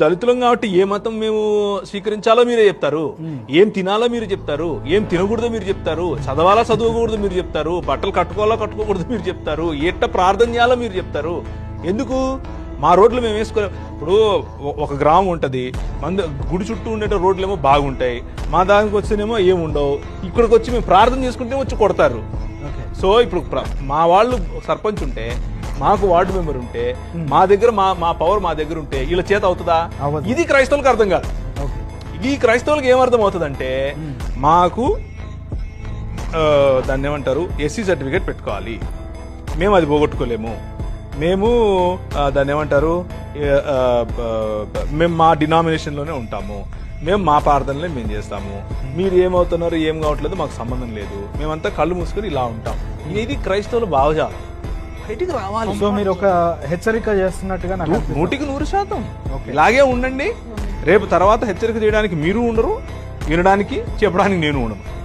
దళితులం కాబట్టి ఏ మతం మేము స్వీకరించాలో మీరే చెప్తారు. ఏం తినాలో మీరు చెప్తారు. ఏం తినకూడదో మీరు చెప్తారు. చదవాలా చదవకూడదు మీరు చెప్తారు. బట్టలు కట్టుకోవాలా కట్టుకోకూడదు మీరు చెప్తారు. ఎట్ట ప్రార్థన చేయాలో మీరు చెప్తారు. ఎందుకు? మా రోడ్లు మేము వేసుకోలే. ఇప్పుడు ఒక గ్రామం ఉంటది. మంది గుడి చుట్టూ ఉండే రోడ్లు ఏమో బాగుంటాయి. మా దానికి వచ్చినేమో ఏం ఉండవు ఇక్కడికి వచ్చి మేము ప్రార్థన చేసుకుంటే వచ్చి కొడతారు. సో ఇప్పుడు మా వాళ్ళు సర్పంచ్ ఉంటే మాకు వార్డు మెంబర్ ఉంటే మా దగ్గర మా మా పవర్ మా దగ్గర ఉంటే వీళ్ళ చేత అవుతుందా. ఇది క్రైస్తవులకు అర్థం కాదు. ఈ క్రైస్తవులకు ఏమర్థం అవుతుందంటే మాకు దాన్ని ఏమంటారు? ఎస్సీ సర్టిఫికేట్ పెట్టుకోవాలి. మేము అది పోగొట్టుకోలేము. మేము దాన్ని ఏమంటారు? మేము మా డినామినేషన్లోనే ఉంటాము. మేము మా ప్రార్థనలే మేము చేస్తాము. మీరు ఏమవుతున్నారు ఏం కావట్లేదు మాకు సంబంధం లేదు. మేమంతా కళ్ళు మూసుకొని ఇలా ఉంటాం. ఇది క్రైస్తవులు భావజాలం. బయటికి రావాలి. సో మీరు ఒక హెచ్చరిక చేస్తున్నట్టుగా నాకు. నూటికి నూరు శాతం. ఓకే. ఇలాగే ఉండండి. రేపు తర్వాత హెచ్చరిక చేయడానికి మీరు ఉండరు. వినడానికి చెప్పడానికి నేను ఉండను.